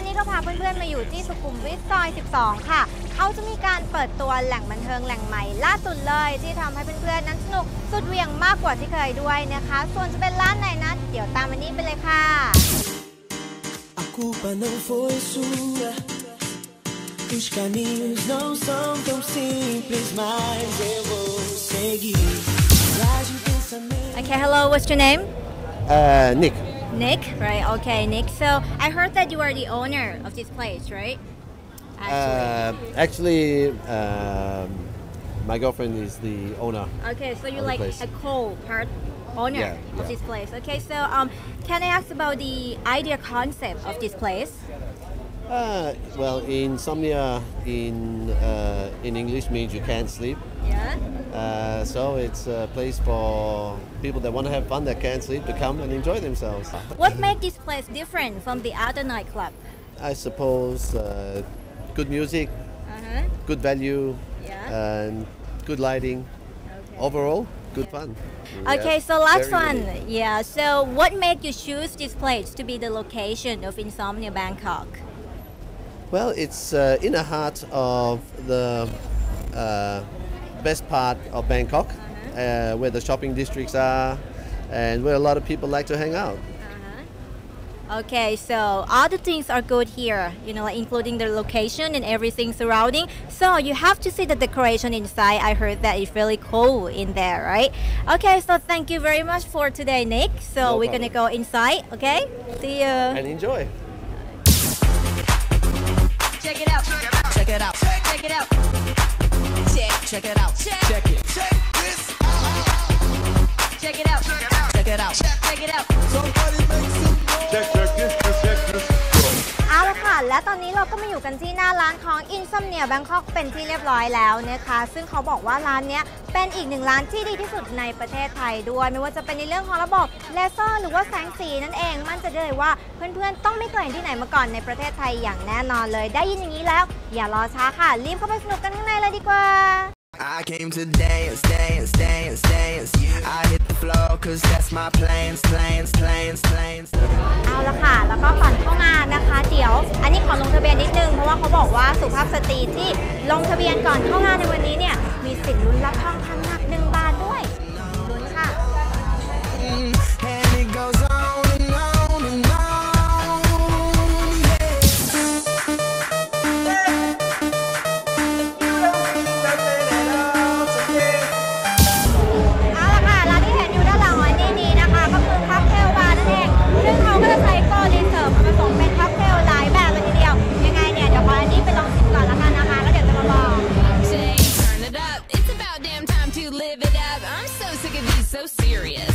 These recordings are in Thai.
นนี้อันนี้ก็พาเพื่อนๆมาอยู่ที่สุขุมวิทซอย 12 ค่ะ เขาจะมีการเปิดตัวแหล่งบันเทิงแหล่งใหม่ล่าสุดเลยที่ทำให้เพื่อนๆนั้นสนุกสุดเหวียงมากกว่าที่เคยด้วยนะคะ ส่วนจะเป็นร้านไหนนั้นเดี๋ยวตามอันนี้ไปเลยค่ะ A culpa não foi sua. Os caminhos não são tão simples, mas eu vou seguir. Frágil pensamento. Okay hello what's your name Uh, Nick. Nick right okay Nick so I heard that you are the owner of this place right Uh, actually, um, my girlfriend is the owner. Okay, so you're like a co-part owner Yeah, of yeah. this place. Okay, so um, can I ask about the idea concept of this place? Uh, well, insomnia in uh, in English means you can't sleep. Yeah. Uh, so it's a place for people that want to have fun that can't sleep to come and enjoy themselves. What makes this place different from the other nightclub? I suppose uh, good music, Uh-huh. good value, Yeah. and good lighting. Overall, good fun. Okay, Yes, so last one. unique. Yeah. So what made you choose this place to be the location of Insomnia Bangkok? Well, it's uh, in the heart of the uh, best part of Bangkok, uh, where the shopping districts are, and where a lot of people like to hang out. Okay, so all the things are good here, you know, like including the location and everything surrounding. So you have to see the decoration inside. I heard that it's really cool in there, right? Okay, so thank you very much for today, Nick. So No we're gonna go inside, okay? See you. And enjoy. Check it out. Check it out. Check it out. Check. Check it out. Check. Check it. Check this out. Check it out. Check it out. Check it out. Check, ตอนนี้เราก็มาอยู่กันที่หน้าร้านของ Insomnia Bangkok เป็นที่เรียบร้อยแล้วนะคะ ซึ่งเขาบอกว่าร้านนี้เป็นอีกหนึ่งร้านที่ดีที่สุดในประเทศไทยด้วย ไม่ว่าจะเป็นในเรื่องของระบบเลเซอร์หรือว่าแสงสีนั่นเอง มั่นจะได้เลยว่าเพื่อนๆ ต้องไม่เคยเห็นที่ไหนมาก่อนในประเทศไทยอย่างแน่นอนเลย ได้ยินอย่างนี้แล้ว อย่ารอช้าค่ะ รีบเข้าไปสนุกกันข้างในเลยดีกว่า I came to dance, dance, dance, dance. I hit the floor cause that's my plans, plans, plans, plans. เอาละค่ะ แล้วก็ก่อนเข้างานนะคะ เดี๋ยว อันนี้ขอลงทะเบียนนิดนึง เพราะว่าเขาบอกว่าสุภาพสตรีที่ลงทะเบียนก่อนเข้างานในวันนี้เนี่ย มีสิทธิ์ลุ้นรับทองคำหนักหนึ่งบา serious.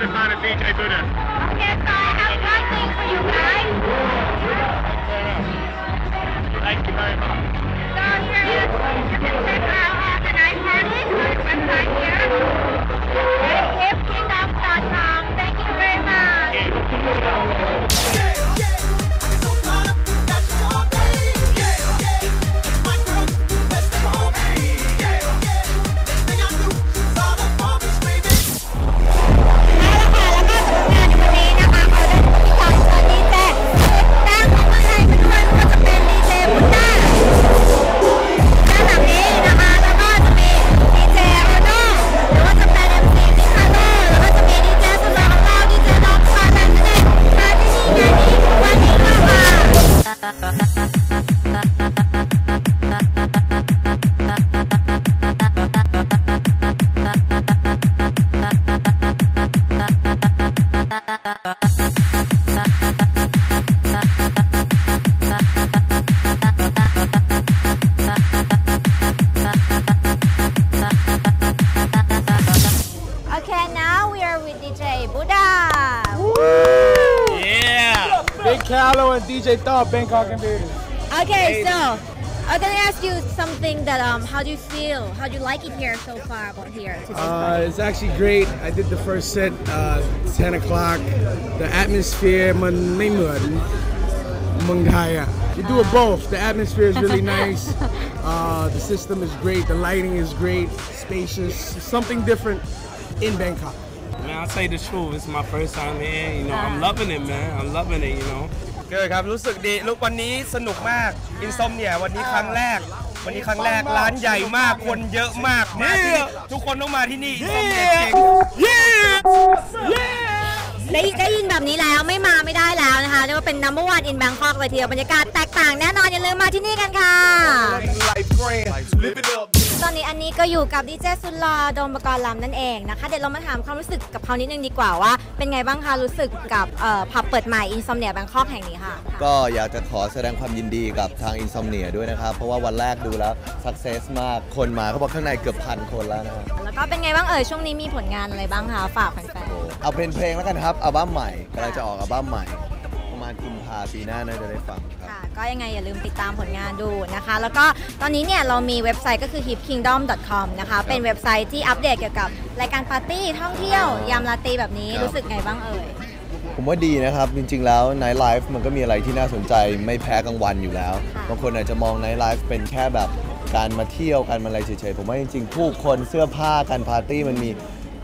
I'm a massive fan of DJ Buddha. So I have one thing for you guys. Thank you very much. So here is, you can check out the night parties on the website here. It's hipkingdom.com. Thank you very much. Buddha. Woo! Yeah. Big Callow and DJ Thought, Bangkok and Beardy. Okay, so uh, I'm gonna ask you something that um, how do you feel? How do you like it here so far? About here? Uh, it's actually great. I did the first set, uh, 10 o'clock. The atmosphere, man, Mungaya. You do it uh-huh. both. The atmosphere is really nice. Uh, the system is great. The lighting is great. Spacious. Something different in Bangkok. Man, I'll say the truth. It's my first time here. You know, I'm loving it, man. I'm loving it, you know. เกิดครับรู้สึกดีลูกวันนี้สนุกมากอินซอมเนี่ยวันนี้ครั้งแรก วันนี้ครั้งแรกร้านใหญ่มากคนเยอะมากมาที่นี่ทุกคนต้องมาที่นี่อินซอมเนี่ยเจ๋ง ได้ได้ยินแบบนี้แล้วไม่มาไม่ได้แล้วนะคะเรียกว่าเป็น number one in Bangkok เลยทีเดียวบรรยากาศแตกต่างแน่นอนอย่าลืมมาที่นี่กันค่ะ ตอนนี้อันนี้ก็อยู่กับดีเจสุนลอโดมประกรณ์ลำนั่นเองนะคะ เดี๋ยวเรามาถามความรู้สึกกับเขานิดนึงดีกว่าว่า เป็นไงบ้างคะรู้สึกกับเอ่อผับเปิดใหม่อินซอมเนียแบงคอกแห่งนี้ค่ะ ก็อยากจะขอแสดงความยินดีกับทาง Insomnia ด้วยนะครับ เพราะว่าวันแรกดูแล้วสักเซสมากคนมาเขาบอกข้างในเกือบพันคนแล้วนะครับแล้วก็เป็นไงบ้างเอ่ยช่วงนี้มีผลงานอะไรบ้างคะฝากแฟนเอาเป็นเพลงแล้วกันครับอัลบั้มใหม่กำลังจะออกอัลบั้มใหม่ ประมาณกุมภาปีหน้าน่าจะได้ฟังครับๆค่ะก็ยังไงอย่าลืมติดตามผลงานดูนะคะ แล้วก็ตอนนี้เนี่ยเรามีเว็บไซต์ก็คือ hipkingdom.com นะคะ เป็นเว็บไซต์ที่อัปเดตเกี่ยวกับรายการปาร์ตี้ท่องเที่ยวยามราตรีแบบนี้ครับ รู้สึกไงบ้างเอ่ย ผมว่าดีนะครับ จริง ๆ แล้ว Night Life มันก็มีอะไรที่น่าสนใจไม่แพ้กลางวันอยู่แล้ว ค่ะ บางคนอาจจะมอง Night Life เป็นแค่แบบการมาเที่ยวการมาอะไรเฉยๆ ผมว่าจริงๆ ผู้คนเสื้อผ้าการปาร์ตี้มันมี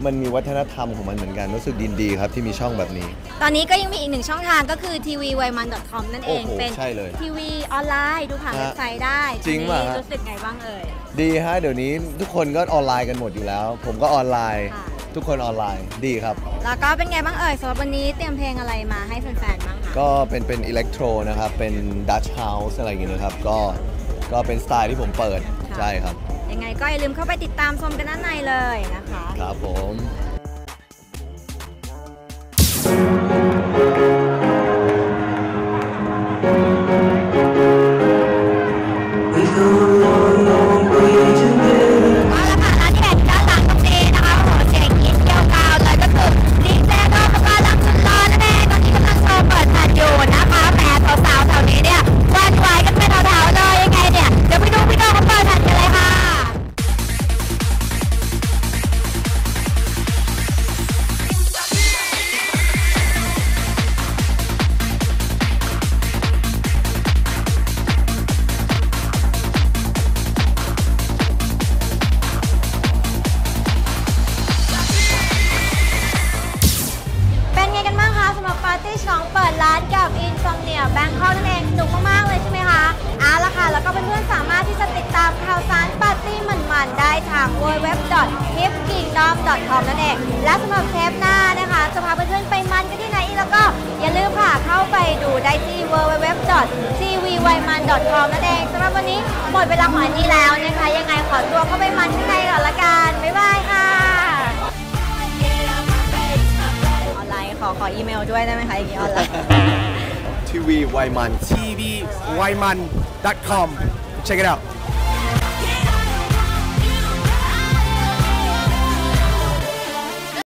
มันมีวัฒนธรรมของมันเหมือนกันรู้สึกดีดีครับที่มีช่องแบบนี้ ตอนนี้ก็ยังมีอีกหนึ่งช่องทางก็คือ tvwayman.com นั่นเองโอ้โหเป็นใช่เลยทีวีออนไลน์ดูผ่านฮะเว็บไซต์ได้จริงทีป่ะนี้ฮะ รู้สึกไงบ้างเอ่ย ดีฮะเดี๋ยวนี้ทุกคนก็ออนไลน์กันหมดอยู่แล้ว ผมก็ออนไลน์ ค่ะ ทุกคนออนไลน์ดีครับ แล้วก็เป็นไงบ้างเอ่ยสำหรับวันนี้เตรียมเพลงอะไรมาให้แฟนๆบ้างคะก็เป็นเป็นอิเล็กโทรนะครับ เป็นดัชเฮาส์อะไรอย่างเงี้ยนะครับ ก็ก็เป็นสไตล์ที่ผมเปิด ใช่ครับ ยังไงก็อย่าลืมเข้าไปติดตามชมกันด้านในเลยนะคะ ครับผม มันๆได้ทาง www.hipkingdom.com นั่นเอง และสำหรับเทปหน้านะคะ จะพาเพื่อนๆไปมันกันที่ไหนอีกแล้วก็อย่าลืมค่ะ เข้าไปดูได้ที่ www.tvwayman.com นั่นเองสำหรับวันนี้หมดเวลาของอันนี้แล้วนะคะ ยังไงขอตัวเข้าไปมันข้างในก่อนละกัน บ๊ายบายค่ะออนไลน์ขอขออีเมลด้วยได้ไหมคะอย่างนี้ออนไลน์ทีวีไวมัน tvwayman.com check it out